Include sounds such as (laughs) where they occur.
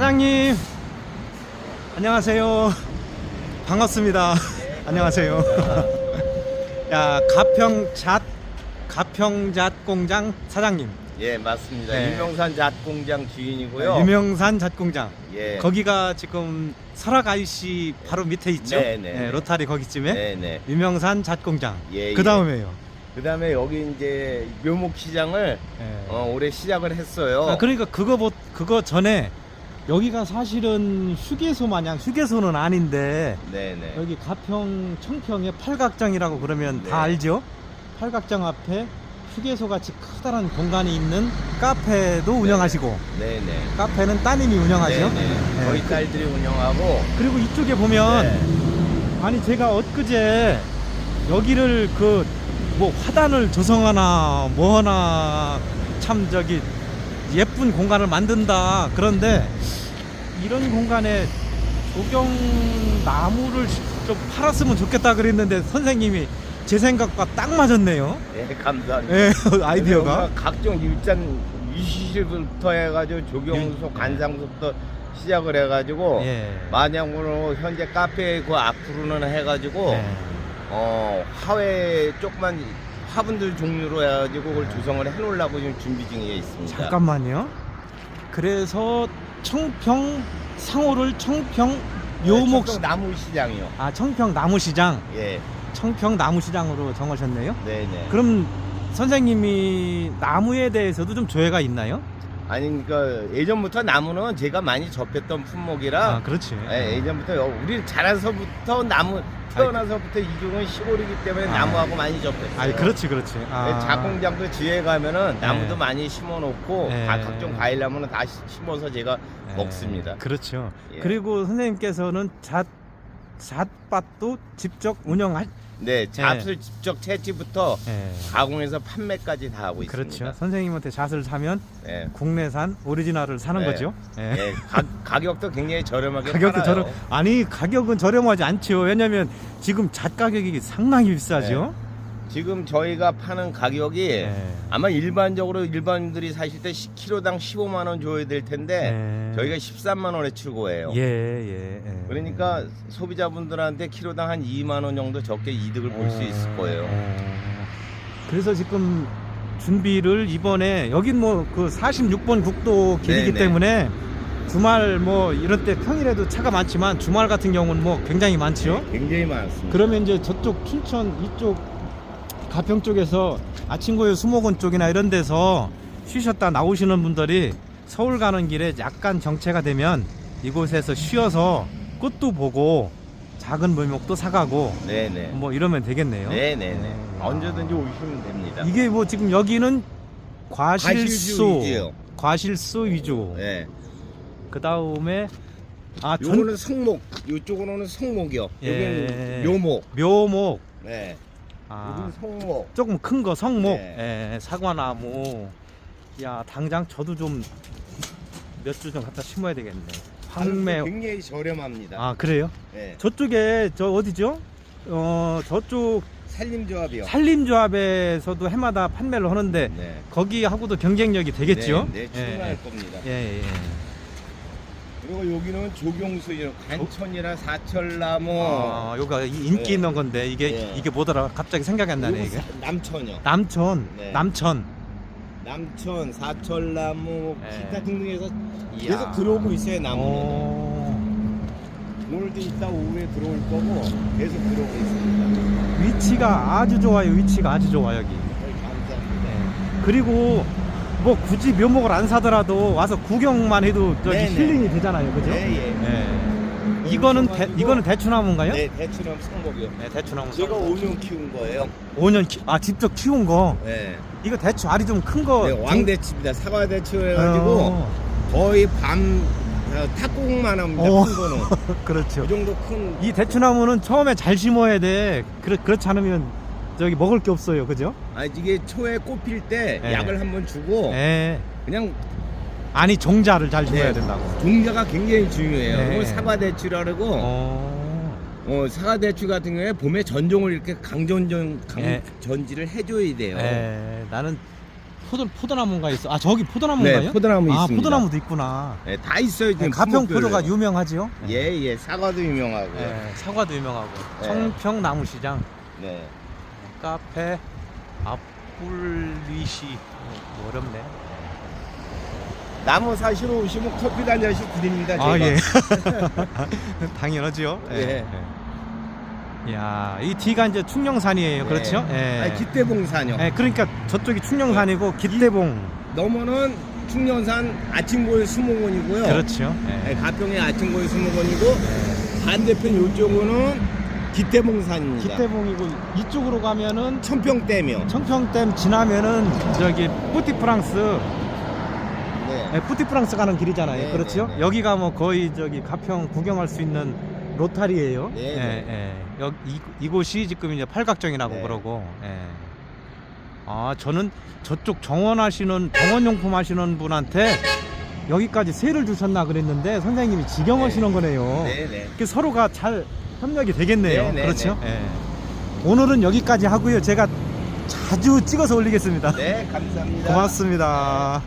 사장님 안녕하세요 반갑습니다 (laughs) 안녕하세요 (laughs) 야 가평잣 가평잣 공장 사장님 예, 맞습니다. 네. 유명산 잣공장 주인이고요. 유명산 잣 공장 예. 거기가 지금 설악 IC 바로 밑에 있죠 네, 네. 로타리 거기쯤에 네, 네. 유명산 잣 공장 예, 그 다음에요 그 다음에 여기 이제 묘목 시장을 어, 올해 시작을 했어요. 아, 그러니까 그거 뭐 그거 전에 여기가 사실은 휴게소 마냥 휴게소는 아닌데 네, 네. 여기 가평 청평에 팔각정이라고 그러면 다 네. 알죠? 팔각정 앞에 휴게소 같이 커다란 공간이 있는 카페도 운영하시고 네, 네. 카페는 따님이 운영하죠. 네, 네. 저희 딸들이 운영하고 그리고 이쪽에 보면 네. 아니 제가 엊그제 여기를 그 뭐 화단을 조성하나 뭐 하나 참 저기 예쁜 공간을 만든다 그런데 이런 공간에 조경 나무를 좀 팔았으면 좋겠다 그랬는데 선생님이 제 생각과 딱 맞았네요. 네, 감사합니다. 예, (laughs) 아이디어가. 각종 일단 위시실부터 해가지고 조경소, 예. 관상소부터 시작을 해가지고 예. 만약으로 현재 카페 그 앞으로는 해가지고 예. 어 화훼 조그만 화분들 종류로 해가지고 그걸 조성을 해놓으려고 지금 준비 중에 있습니다. 잠깐만요. 그래서 청평 상호를 청평 묘목 시- 네, 나무 시장이요. 아 청평 나무시장 예, 청평 나무시장으로 정하셨네요. 네네. 그럼 선생님이 나무에 대해서도 좀 조예가 있나요? 아니 그러니까 예전부터 나무는 제가 많이 접했던 품목이라 아 그렇지. 예, 예전부터 여- 우리 자라서부터 나무 태어나서부터 이쪽은 시골이기 때문에 아. 나무하고 많이 접했어요. 아 그렇지 그렇지. 아. 작공장도 지에 가면은 나무도 네. 많이 심어놓고 네. 가- 각종 과일 나무는 다 시- 심어서 제가 예, 먹습니다. 그렇죠. 예. 그리고 선생님께서는 잣 잣밭도 직접 운영할. 네, 잡술 직접 채취부터 예. 가공해서 판매까지 다 하고 그렇죠. 있습니다. 선생님한테 잣을 사면 네. 국내산 오리지널을 사는 네. 거죠. 예. 네, 가, 가격도 굉장히 저렴하게 가격도 팔아요. 저렴 아니 가격은 저렴하지 않죠. 왜냐면 지금 잣 가격이 상당히 비싸죠. 지금 저희가 파는 가격이 네. 아마 일반적으로 일반인들이 사실 때 10kg당 15만 원 줘야 될 텐데 네. 저희가 13만 원에 출고해요. 예, 예, 예. 그러니까 소비자분들한테 키로당 한 2만 원 정도 적게 이득을 볼 수 있을 거예요. 어. 그래서 지금 준비를 이번에 여긴 뭐 그 46번 국도 길이기 네, 네. 때문에 주말 뭐 이런 때 평일에도 차가 많지만 주말 같은 경우는 뭐 굉장히 많죠. 굉장히 많습니다. 그러면 이제 저쪽 춘천 이쪽 가평 쪽에서 아침고요 수목원 쪽이나 이런 데서 쉬셨다 나오시는 분들이 서울 가는 길에 약간 정체가 되면 이곳에서 쉬어서 꽃도 보고 작은 물목도 사가고 네네. 뭐 이러면 되겠네요. 네네네. 음. 언제든지 오시면 됩니다. 이게 뭐 지금 여기는 과실수. 과실소 위주. 네. 그 다음에 아 전, 요거는 성목, 요쪽으로는 성목이요. 예. 여기는 묘목. 묘목. 네. 아 여기는 성목. 조금 큰 거 성목, 네. 예, 사과나무. 야 당장 저도 좀 몇 주 좀 갖다 심어야 되겠네. 황매. 굉장히 저렴합니다. 아 그래요? 네. 저쪽에 저 어디죠? 어 저쪽 산림조합이요. 산림조합에서도 해마다 판매를 하는데 네. 거기하고도 경쟁력이 되겠죠? 네, 네 예, 충분할 겁니다. 예, 예, 예. 그리고 여기는 조경수요. 간천이라 사철나무. 아, 요가 이- 인기 네. 있는 건데 이게 네. 이게 뭐더라? 갑자기 생각이 안 나네 요거 이게. 사- 남천이요. 남천, 네. 남천. 남천, 사철나무, 네. 기타 등등해서 이야. 계속 들어오고 있어요 나무는. 오. 오늘도 이따 오후에 들어올 거고 계속 들어오고 있습니다. 위치가 아주 좋아요. 위치가 아주 좋아 여기. 네, 감사합니다. 네. 그리고 뭐 굳이 묘목을 안 사더라도 와서 구경만 해도 저기 네, 네. 힐링이 되잖아요, 그죠? 네, 예. 네. 이거는 대, 이거는 대추나무인가요? 네, 대추나무 성목이요. 네, 대추나무. 제가 5년 키운 거예요. 5년 키, 아 직접 키운 거. 네. 이거 대추 알이 좀 큰 거. 네, 왕대추입니다. 사과 대추 해가지고 거의 밤 어, 탁구공만 합니다. 어. 큰 거는. (laughs) 그렇죠. 그 정도 큰. 이 대추나무는 처음에 잘 심어야 돼. 그렇 그렇지 않으면 저기 먹을 게 없어요, 그죠? 아 이게 초에 꽃필 때 네. 약을 한번 주고 네. 그냥 아니 종자를 잘 심어야 네. 된다고. 종자가 굉장히 중요해요. 네. 사과 대추라고 어. 어, 사과 대추 같은 경우에 봄에 전종을 이렇게 강전전 네. 강전지를 해줘야 돼요. 네, 나는 포도 포도나무가 있어. 아 저기 포도나무인가요? 네, 포도나무 아 있습니다. 포도나무도 있구나. 네, 다 있어요 지금 네, 가평 품목별로. 포도가 유명하지요. 예, 예, 사과도 유명하고요. 네, 사과도 유명하고 네. 청평 나무시장 네. 카페 앞불리시 뭐 어렵네. 나무 사시러 오시면 커피 한 잔씩 드립니다. 아 제가. 예. (laughs) 당연하지요. 예. 예. 야, 이 뒤가 이제 충령산이에요. 네. 그렇죠? 예. 아니, 기대봉산이요. 예, 그러니까 저쪽이 충령산이고 기대봉. 넘어는 충년산 아침고일 수목원이고요. 그렇죠. 네, 예. 가평의 아침고일 수목원이고 반대편 요쪽은 기대봉산입니다. 기대봉이고 이쪽으로 가면은 천평댐이요. 청평댐 지나면은 저기 뿌티프랑스 네. 예, 뿌티프랑스 가는 길이잖아요. 네, 그렇죠? 네, 네. 여기가 뭐 거의 저기 가평 구경할 수 있는 로타리예요. 네, 예, 네. 예. 여, 이, 이곳이 지금 이제 팔각정이라고 네. 그러고. 예. 아, 저는 저쪽 정원하시는 정원용품 하시는 분한테 여기까지 세를 주셨나 그랬는데 선생님이 직영하시는 네. 거네요. 네, 네. 이렇게 서로가 잘 협력이 되겠네요. 네, 네, 그렇죠? 예. 오늘은 여기까지 하고요. 제가 자주 찍어서 올리겠습니다. 네, 감사합니다. 고맙습니다.